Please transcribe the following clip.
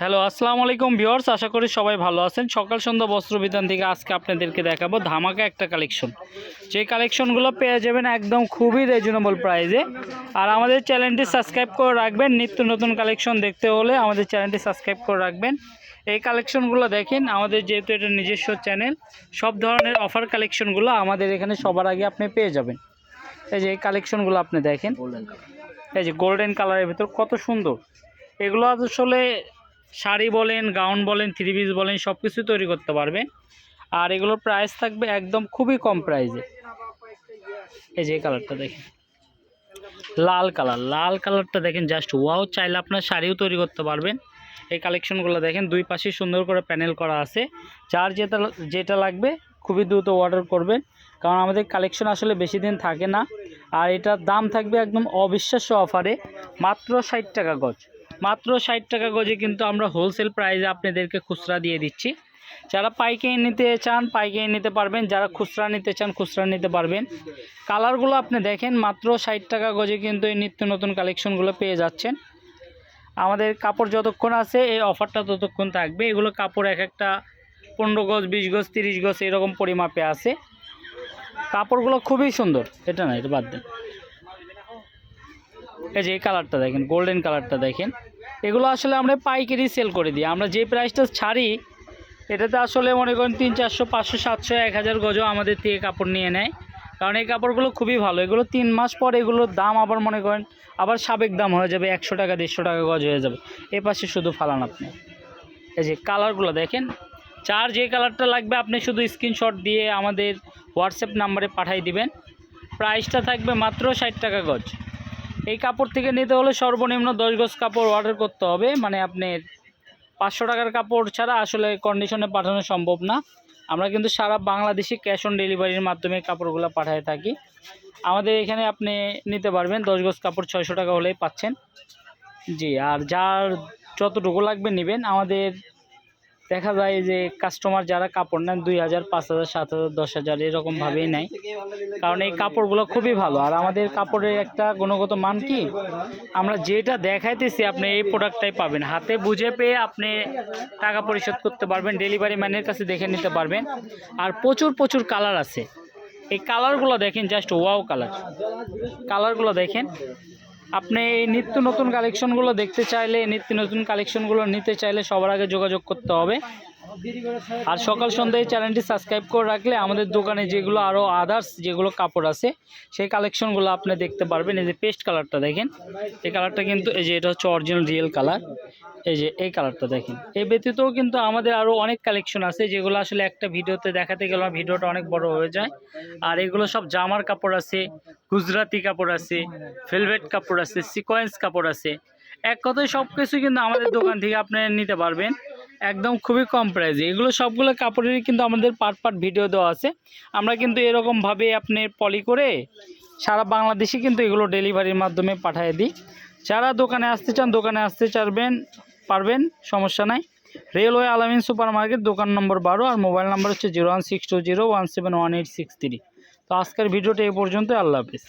Hello, আসসালামু আলাইকুম viewers, আশা করি সবাই ভালো আছেন। সকাল সন্ধ্যা বস্ত্র বিধান থেকে আজকে আপনাদেরকে দেখাবো ধামাকা একটা কালেকশন। যে কালেকশনগুলো পেয়ে যাবেন একদম খুবই রিজনেবল প্রাইসে আর আমাদের চ্যানেলটি সাবস্ক্রাইব করে রাখবেন। নিত্য নতুন কালেকশন দেখতে হলে আমাদের চ্যানেলটি সাবস্ক্রাইব করে রাখবেন। এই কালেকশনগুলো দেখেন, আমাদের যেহেতু এটা নিজস্ব চ্যানেল, সব ধরনের অফার কালেকশনগুলো আমাদের এখানে সবার আগে আপনি পেয়ে যাবেন। এই যে এই কালেকশনগুলো আপনি দেখেন। এই যে গোল্ডেন কালারের ভিতর কত সুন্দর। এগুলো আসলে শাড়ি বলেন, গাউন বলেন থ্রি পিস বলেন সব কিছু তৈরি করতে পারবেন। আর এগুলোর প্রাইস থাকবে একদম খুবই কম প্রাইসে এই যে কালারটা দেখেন। লাল কালার লাল কালারটা দেখেন জাস্ট ওয়াও চাইলে আপনার শাড়িও তৈরি করতে পারবেন। এই কালেকশনগুলো দেখেন, দুই পাশে সুন্দর করে প্যানেল করা আছে। যার যেটা যেটা লাগবে, খুবই দ্রুত অর্ডার করবেন। কারণ আমাদের কালেকশন আসলে বেশি দিন থাকে না। আর এটার দাম থাকবে একদম অবিশ্বাস্য অফারে মাত্র ষাট টাকা গজ। মাত্র ষাট টাকা গজে কিন্তু আমরা হোলসেল প্রাইসে আপনাদেরকে খুচরা দিয়ে দিচ্ছি। যারা পাইকারি নিতে চান, পাইকারি নিতে পারবেন। যারা খুচরা নিতে চান, খুচরা নিতে পারবেন। কালারগুলো আপনি দেখেন, মাত্র ষাট টাকা গজে কিন্তু এই নিত্য নতুন কালেকশনগুলো পেয়ে যাচ্ছেন। আমাদের কাপড় যতক্ষণ আছে, এই অফারটা ততক্ষণ থাকবে। এগুলো কাপড় এক একটা পনেরো গজ, বিশ গজ, তিরিশ গজ এরকম পরিমাপে আছে। কাপড়গুলো খুবই সুন্দর। এটা না, এটা বাদ দেন। এই যে এই কালারটা দেখেন গোল্ডেন কালারটা দেখেন। এগুলো আসলে আমরা পাইকারি সেল করে দিই। আমরা যে প্রাইসটা ছাড়ি, এটাতে আসলে মনে করেন তিন, চারশো, পাঁচশো, সাতশো, এক হাজার গজও আমাদের থেকে কাপড় নিয়ে নেয়। কারণ এই কাপড়গুলো খুবই ভালো। এগুলো তিন মাস পর এগুলোর দাম আবার মনে করেন আবার সাবেক দাম হয়ে যাবে একশো টাকা, দেড়শো টাকা গজ হয়ে যাবে। এ পাশে শুধু ফালান আপনি। এই যে কালারগুলো দেখেন, চার যে কালারটা লাগবে আপনি শুধু স্ক্রিনশট দিয়ে আমাদের হোয়াটসঅ্যাপ নাম্বারে পাঠিয়ে দিবেন। প্রাইসটা থাকবে মাত্র ষাট টাকা গজ। এই কাপড় থেকে নিতে হলে সর্বনিম্ন দশ গজ কাপড় অর্ডার করতে হবে। মানে আপনার পাঁচশো টাকার কাপড় ছাড়া আসলে কন্ডিশনে পাঠানো সম্ভব না। আমরা কিন্তু সারা বাংলাদেশে ক্যাশ অন ডেলিভারির মাধ্যমে কাপড়গুলো পাঠায় থাকি। আমাদের এখানে আপনি নিতে পারবেন, দশ গজ কাপড় ছয়শো টাকা হলেই পাচ্ছেন। জি, আর যার যতটুকু লাগবে নেবেন। আমাদের দেখা যায় যে কাস্টমার যারা কাপড় নেন দুই হাজার, পাঁচ হাজার, সাত হাজার, দশ হাজার এরকমভাবেই নেয়। কারণ এই কাপড়গুলো খুবই ভালো। আর আমাদের কাপড়ের একটা গুণগত মান কি? আমরা যেটা দেখাইতেছি, আপনি এই প্রোডাক্টটাই পাবেন। হাতে বুঝে পেয়ে আপনি টাকা পরিশোধ করতে পারবেন ডেলিভারি ম্যানের কাছে দেখে নিতে পারবেন। আর প্রচুর প্রচুর কালার আছে। এই কালারগুলো দেখেন জাস্ট ওয়াও কালার কালারগুলো দেখেন। আপনি এই নিত্য নতুন কালেকশনগুলো দেখতে চাইলে, নিত্য নতুন কালেকশনগুলো নিতে চাইলে সবার আগে যোগাযোগ করতে হবে। আর সকাল সন্ধ্যায় চ্যানেলটি সাবস্ক্রাইব করে রাখলে আমাদের দোকানে যেগুলো আরও আদার্স যেগুলো কাপড় আছে, সেই কালেকশনগুলো আপনি দেখতে পারবেন। এই যে পেস্ট কালারটা দেখেন, এই কালারটা কিন্তু এই যে এটা হচ্ছে অরিজিনাল রিয়েল কালার এই যে এই কালারটা দেখেন। এই ব্যতীতও কিন্তু আমাদের আরও অনেক কালেকশন আছে যেগুলো আসলে একটা ভিডিওতে দেখাতে গেলে ভিডিওটা অনেক বড় হয়ে যায়। আর এগুলো সব জামার কাপড় আছে গুজরাতি কাপড় আছে ভেলভেট কাপড় আছে সিকোয়েন্স কাপড় আছে। এক কথায় সব কিছু কিন্তু আমাদের দোকান থেকে আপনি নিতে পারবেন। একদম খুবই কম প্রাইসে এগুলো সবগুলো কাপড়েরই কিন্তু আমাদের পার্ট পার্ট ভিডিও দেওয়া আছে। আমরা কিন্তু এরকমভাবে আপনি পলি করে সারা বাংলাদেশে কিন্তু এগুলো ডেলিভারির মাধ্যমে পাঠিয়ে দিই। যারা দোকানে আসতে চান, দোকানে আসতে চাইবেন পারবেন, সমস্যা নাই। রেলওয়ে আলামিন সুপার মার্কেট দোকান নম্বর বারো আর মোবাইল নাম্বার হচ্ছে zero one six two zero one seven one eight six three তো আজকের ভিডিওটা এই পর্যন্ত আল্লাহ হাফিজ।